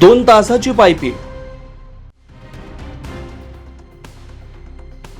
दोन तासाची पायपी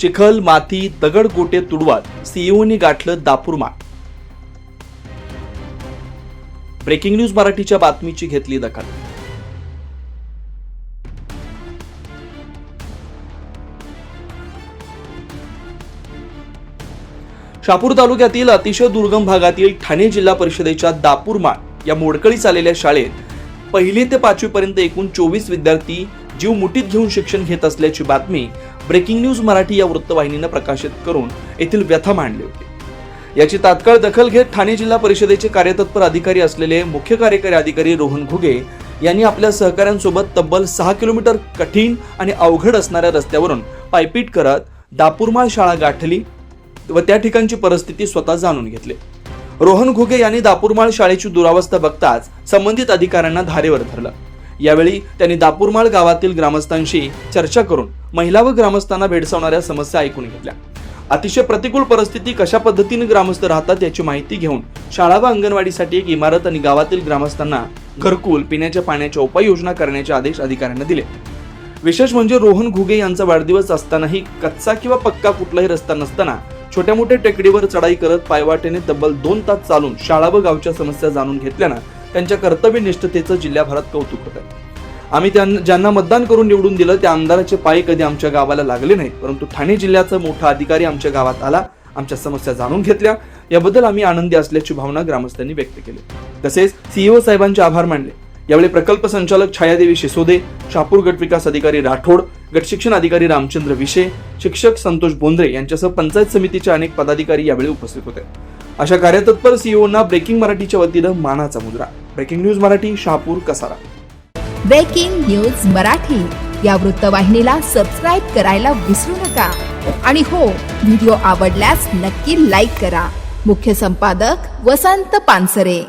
चिखल माती दगड गोटे तुडवात सीईओनी गाठलं दापुरमा ब्रेकिंग न्यूज मराठीच्या बातमीची घेतली दखल. शापूर तालुक्यातील अतिशय दुर्गम भागातील ठाणे जिल्हा परिषदेच्या दापूरमाळ या मोडकळीस आलेल्या शाळेत पहिली ते पाचवीपर्यंत एकूण चोवीस विद्यार्थी जीव मुठीत घेऊन शिक्षण घेत असल्याची बातमी ब्रेकिंग न्यूज मराठी या वृत्तवाहिनीनं प्रकाशित करून येथील व्यथा मांडली होती. याची तात्काळ दखल घेत ठाणे जिल्हा परिषदेचे कार्यतत्पर अधिकारी असलेले मुख्य कार्यकारी अधिकारी रोहन घुगे यांनी आपल्या सहकाऱ्यांसोबत तब्बल सहा किलोमीटर कठीण आणि अवघड असणाऱ्या रस्त्यावरून पायपीट करत दापूरमाळ शाळा गाठली व त्या ठिकाणची परिस्थिती स्वतः जाणून घेतली. रोहन घुगे यांनी दापूरमाळ शाळेची दुरावस्था बघताच संबंधित अधिकाऱ्यांना धारेवर धरलं. यावेळी त्यांनी दापूरमाळ गावातील ग्रामस्थांशी चर्चा करून महिला व ग्रामस्थांना भेडसावणाऱ्या समस्या ऐकून घेतल्या. अतिशय प्रतिकूल परिस्थिती कशा पद्धतीने ग्रामस्थ राहतात याची माहिती घेऊन शाळा व अंगणवाडीसाठी एक इमारत आणि गावातील ग्रामस्थांना घरकुल पिण्याच्या पाण्याच्या उपाययोजना करण्याचे आदेश अधिकाऱ्यांना दिले. विशेष म्हणजे रोहन घुगे यांचा वाढदिवस असतानाही कच्चा किंवा पक्का कुठलाही रस्ता नसताना छोट्या मोठ्या टेकडीवर चढाई करत पायवाटेने तब्बल दोन तास चालून शाळा व गावच्या समस्या जाणून घेतल्यानं त्यांच्या कर्तव्यनिष्ठतेचं जिल्ह्याभरात कौतुक होत. आहे आम्ही त्यांना ज्यांना मतदान करून निवडून दिलं त्या आमदाराचे पाय कधी आमच्या गावाला लागले नाही परंतु ठाणे जिल्ह्याचा मोठा अधिकारी आमच्या गावात आला आमच्या समस्या जाणून घेतल्या. याबद्दल आम्ही आनंदी असल्याची भावना ग्रामस्थांनी व्यक्त केली. तसेच सीईओ साहेबांचे आभार मानले. यावेळी प्रकल्प संचालक छायादेवी शिसोदे शापूर गट विकास अधिकारी राठोड गट शिक्षण अधिकारी रामचंद्र विशे शिक्षक संतोष बोंद्रे यांच्यासह पंचायत समितीचे अनेक पदाधिकारी यावेळी उपस्थित होते. अशा कार्यतत्पर सीईओना ब्रेकिंग मराठीच्या वतीनं मानाचा मुद्रा. Breaking news Marathi Shahapur Kasara. Breaking news Marathi. या वृत्तवाहिनीला सबस्क्राईब करायला विसरू नका. आणि हो व्हिडिओ आवडल्यास नक्की लाईक करा. मुख्य संपादक वसंत पानसरे.